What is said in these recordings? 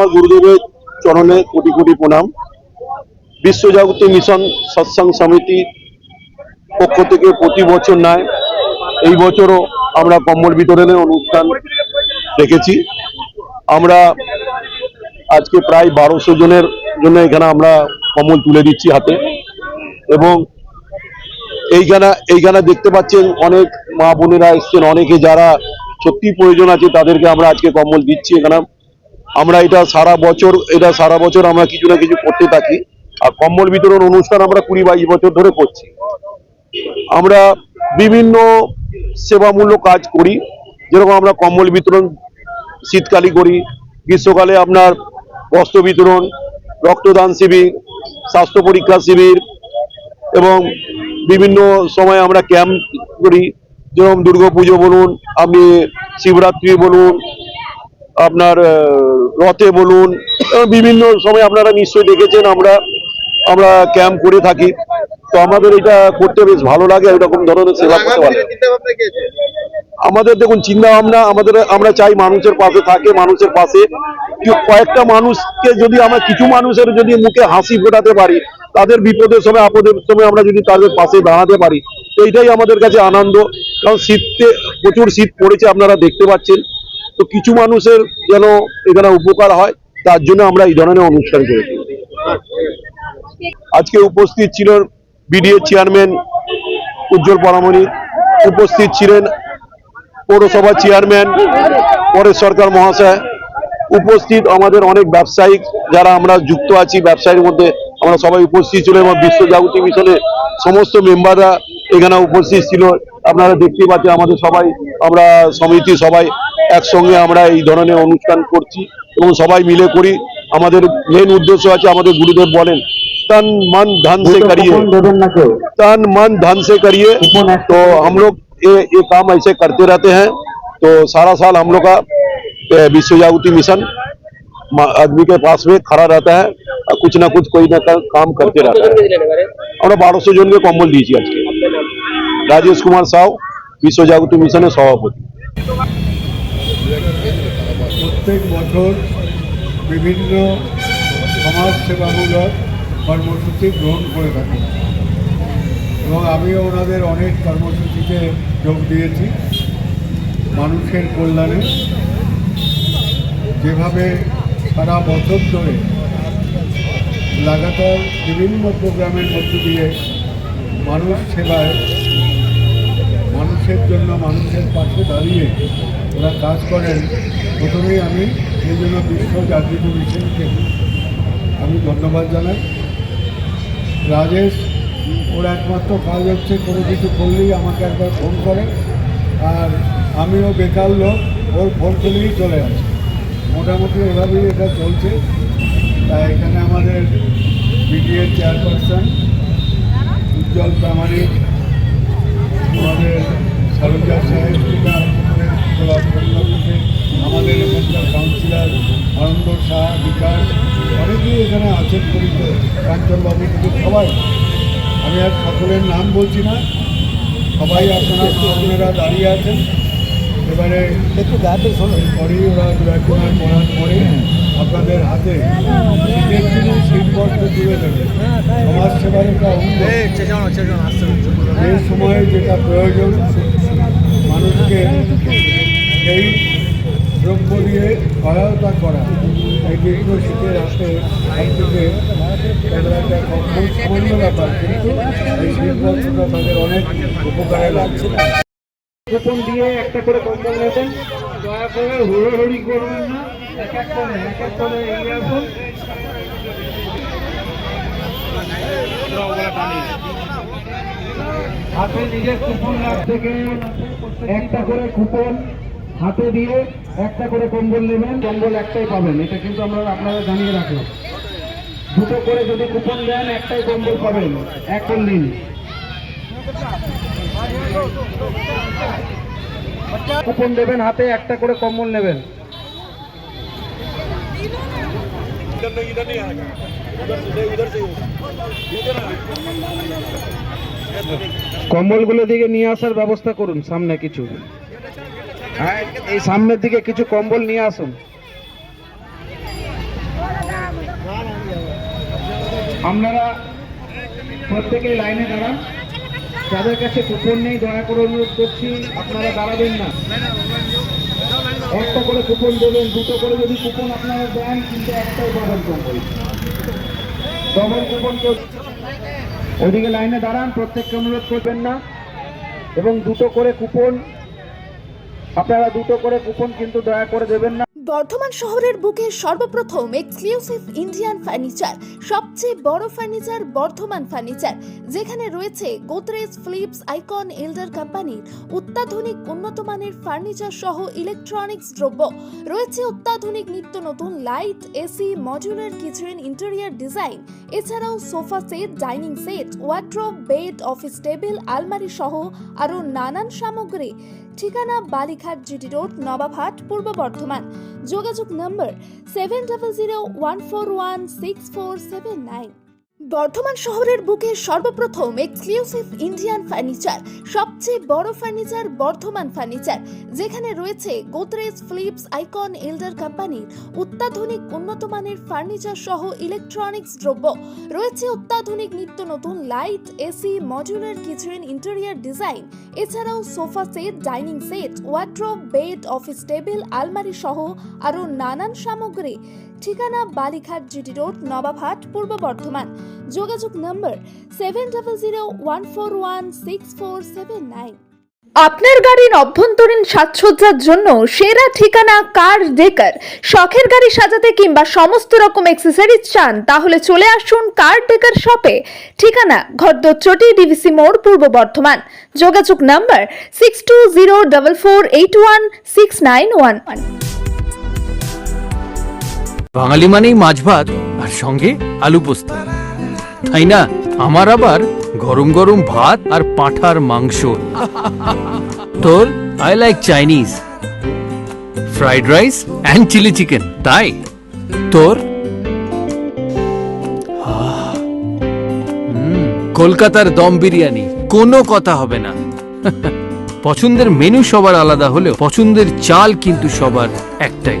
আমার গুরুদেবের চরণে কোটি কোটি প্রণাম। বিশ্বজাগতি মিশন সৎসঙ্গ সমিতি পক্ষ থেকে প্রতি বছর নয় এই বছরও আমরা কম্বল বিতরণের অনুষ্ঠান রেখেছি। আমরা আজকে প্রায় বারোশো জনের জন্য এখানে আমরা কম্বল তুলে দিচ্ছি হাতে। এবং এইখানে এইখানে দেখতে পাচ্ছেন অনেক মা বোনেরা এসছেন, অনেকে যারা সত্যি প্রয়োজন আছে তাদেরকে আমরা আজকে কম্বল দিচ্ছি এখানে। আমরা এটা সারা বছর, এটা সারা বছর আমরা কিছু না কিছু করতে থাকি। আর কম্বল বিতরণ অনুষ্ঠান আমরা কুড়ি বাইশ বছর ধরে করছি। আমরা বিভিন্ন সেবামূলক কাজ করি। যেরকম আমরা কম্বল বিতরণ শীতকালে করি, গ্রীষ্মকালে আপনার বস্ত্র বিতরণ, রক্তদান শিবির, স্বাস্থ্য পরীক্ষা শিবির এবং বিভিন্ন সময় আমরা ক্যাম্প করি। যেরকম দুর্গাপুজো বলুন, আপনি শিবরাত্রি বলুন আপনার রথে বলুন বিভিন্ন সময় আপনারা নিশ্চয়ই দেখেছেন আমরা আমরা ক্যাম্প করে থাকি। তো আমাদের এটা করতে বেশ ভালো লাগে এরকম ধরনের সেবা করতে লাগে। আমাদের দেখুন চিন্তা ভাবনা আমাদের, আমরা চাই মানুষের পাশে থাকে, মানুষের পাশে। কয়েকটা মানুষকে যদি আমরা, কিছু মানুষের যদি মুখে হাসি ফোটাতে পারি, তাদের বিপদের সময়, আপদের সময় আমরা যদি তাদের পাশে দাঁড়াতে পারি, তো এইটাই আমাদের কাছে আনন্দ। কারণ শীতে, প্রচুর শীত পড়েছে, আপনারা দেখতে পাচ্ছেন। তো কিছু মানুষের যেন এখানে উপকার হয়, তার জন্য আমরা এই ধরনের অনুষ্ঠান করেছি। আজকে উপস্থিত ছিল বিডিএ চেয়ারম্যান উজ্জ্বল পরামণি, উপস্থিত ছিলেন পৌরসভা চেয়ারম্যান পরেশ সরকার মহাশয়, উপস্থিত আমাদের অনেক ব্যবসায়িক যারা আমরা যুক্ত আছি, ব্যবসায়ীর মধ্যে আমরা সবাই উপস্থিত ছিল এবং বিশ্ব জাগতি মিশনের সমস্ত মেম্বাররা এখানে উপস্থিত ছিল। আপনারা দেখতে পাচ্ছেন আমাদের সবাই, আমরা সমিতি সবাই একসঙ্গে আমরা এই ধরনের অনুষ্ঠান করছি এবং সবাই মিলে করি আমাদের মেন উদ্দেশ্য আছে আমাদের গুরুদেব বলেন তন মন ধন সে করিয়ে দেবেন না কেউ तन मन धन से करिए तो हम लोग ये ये काम ऐसे करते रहते हैं तो सारा साल हम लोग का ए, विश्व जागृति मिशन मा- आदमी के पास में खड़ा रहता है और कुछ ना कुछ कोई ना कोई काम करते रहता है আমরা বারোশো জনকে কম্বল দিয়েছি আজকে রাজেশ কুমার সাউ বিশ্ব জাগৃতি মিশনের সভাপতি প্রত্যেক বছর বিভিন্ন সমাজ সেবামূলক কর্মসূচি গ্রহণ করে থাকি। এবং আমিও ওনাদের অনেক কর্মসূচিতে যোগ দিয়েছি। মানুষের কল্যাণে। যেভাবে সারা বছর ধরে লাগাতার বিভিন্ন প্রোগ্রামের মধ্য দিয়ে মানুষ সেবায়, মানুষের জন্য মানুষের পাশে দাঁড়িয়ে ওরা কাজ করেন, প্রথমেই আমি সেই জন্য বিশ্ব জাগৃত মিশনকে আমি ধন্যবাদ জানাই। রাজেশ, ওর একমাত্র কাজ হচ্ছে কোনো কিছু করলেই আমাকে একবার ফোন করে। আর আমিও বেকার লোক, ওর ফোন করলেই চলে আসে। মোটামুটি এভাবেই এটা চলছে। তাই এখানে আমাদের বিডিএর চেয়ারপারসন উজ্জ্বল প্রামাণিক, আমাদের সরঞ্জা সাহেব থেকে আরম্ভ করে গোলাপ থেকে আমাদের এখানকার কাউন্সিলর আনন্দ শাহ বিকাশ অনেকেই এখানে আছেন পরিচিত কাঞ্চনবাবু থেকে সবাই। আমি আর সকলের নাম বলছি না। সবাই আপনারা আপনারা দাঁড়িয়ে আছেন। এবারে একটু গাতে শোনেন পরেই ওরা দু একজনের পড়ার পরে আপনাদের হাতে শীতের দিনে শীতবস্ত্র তুলে দেবে। সমাজ সেবার একটা অঙ্গ। এই সময়ে যেটা প্রয়োজন মানুষকে এই দ্রব্য দিয়ে সহায়তা করা। এই দীর্ঘ শীতের হাতে থেকে একটা ব্যাপার কিন্তু এই শীতবস্ত্রটা তাদের অনেক উপকারে লাগছে। কুপন দিয়ে একটা করে কম্বল নেবেন। দয়া করে হুড়োহুড়ি করবেন না। এক এক করে এক এক করে এগিয়ে আসুন। হাতে নিজের কুপন থেকে একটা করে কুপন হাতে দিয়ে একটা করে কম্বল নেবেন, কম্বল একটাই পাবেন। এটা কিন্তু আমরা আপনারা জানিয়ে রাখলাম। দুটো করে যদি কুপন দেন, একটাই কম্বল পাবেন। এক কোন দিন কুপন দেবেন হাতে, একটা করে কম্বল নেবেন। কম্বলগুলো দিকে নিয়ে আসার ব্যবস্থা করুন, সামনে কিছু। হ্যাঁ এই সামনের দিকে কিছু কম্বল নিয়ে আসুন। আপনারা প্রত্যেকেই লাইনে দাঁড়ান। যাদের কাছে কুপন নেই, দয়া করে অনুরোধ করছি, আপনারা দাঁড়াবেন না। একটা করে কুপন দেবেন দুটো করে যদি কুপন আপনারা দেন, কিন্তু একটাই পাবেন কম্বল ডবল কুপন ওইদিকে লাইনে দাঁড়ান, প্রত্যেককে অনুরোধ করবেন না। এবং দুটো করে কুপন আপনারা দুটো করে কুপন কিন্তু দয়া করে দেবেন না। বর্ধমান শহরের বুকে সর্বপ্রথম এক্সক্লুসিভ ইন্ডিয়ান ফার্নিচার সবচেয়ে বড় ফার্নিচার বর্ধমান ফার্নিচার যেখানে রয়েছে গোদরেজ ফিলিপস আইকন এল্ডার কোম্পানির অত্যাধুনিক উন্নত মানের ফার্নিচার সহ ইলেকট্রনিক্স দ্রব্য, রয়েছে অত্যাধুনিক নিত্য নতুন light AC modular kitchen interior design এছাড়াও sofa set dining set wardrobe bed office table আলমারি সহ আরও নানান সামগ্রী। ঠিকানা বালিঘাট জিটি রোড, নবাবহাট, পূর্ব বর্ধমান। যোগাযোগ number seven double zero one four one six four seven nine Bardhaman শহরের বুকে সর্বপ্রথম এক্সক্লুসিভ ইন্ডিয়ান ফার্নিচার সবচেয়ে বড় ফার্নিচার বর্ধমান ফার্নিচার যেখানে রয়েছে গোদরেজ ফিলিপস আইকন এল্ডার কোম্পানির অত্যাধুনিক উন্নত মানের ফার্নিচার সহ ইলেকট্রনিক্স দ্রব্য। রয়েছে অত্যাধুনিক নিত্য নতুন light AC modular kitchen interior design এছাড়াও sofa set dining set wardrobe bed office table আলমারি সহ আরও নানান সামগ্রী। ঠিকানা বালিঘাট জিটি রোড, নবাবহাট, পূর্ব বর্ধমান। যোগাযোগ number seven double zero one four one six four seven nine. আপনার গাড়ির অভ্যন্তরীণ সাজসজ্জার জন্য সেরা ঠিকানা কার ডেকার? শখের গাড়ি সাজাতে কিংবা সমস্ত রকম অ্যাক্সেসরিজ চান, তাহলে চলে আসুন কার ডেকার শপে। ঠিকানা ঘরদচটি ডিভিসি মোড়, পূর্ব বর্ধমান। যোগাযোগ number six two zero double four eight one six nine one one বাঙালি মানেই মাছ ভাত আর সঙ্গে আলু পোস্ত। তাই না? আমার আবার গরম গরম ভাত আর পাঁঠার মাংস। তোর I like Chinese. Fried rice and chilli chicken, তাই? তোর? কলকাতার দম বিরিয়ানি, কোনো কথা হবে না। পছন্দের মেনু সবার আলাদা হলেও পছন্দের চাল কিন্তু সবার একটাই।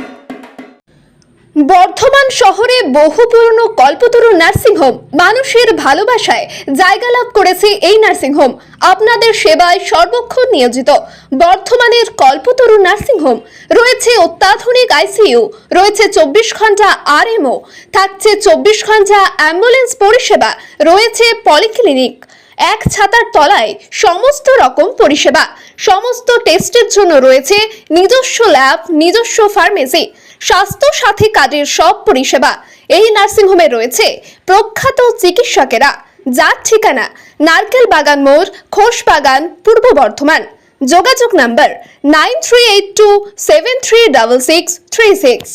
বর্ধমান শহরে বহু পুরনো কল্পতরু নার্সিংহোম মানুষের ভালোবাসায় জায়গা লাভ করেছে এই নার্সিংহোম আপনাদের সেবায় সর্বক্ষণ নিয়োজিত। বর্ধমানের কল্পতরু নার্সিংহোম রয়েছে অত্যাধুনিক আইসিইউ রয়েছে চব্বিশ ঘণ্টা আরএমও থাকছে চব্বিশ ঘণ্টা অ্যাম্বুলেন্স পরিষেবা, রয়েছে পলিক্লিনিক এক ছাতার তলায় সমস্ত রকম পরিষেবা। সমস্ত টেস্টের জন্য রয়েছে নিজস্ব ল্যাব, নিজস্ব ফার্মেসি, স্বাস্থ্য সাথী কাজের সব পরিষেবা। এই নার্সিংহোমে রয়েছে প্রখ্যাত চিকিৎসকেরা, যার ঠিকানা নারকেল বাগান মোড় খোস বাগান, পূর্ব বর্ধমান। যোগাযোগ number nine three eight two seven three double six three six.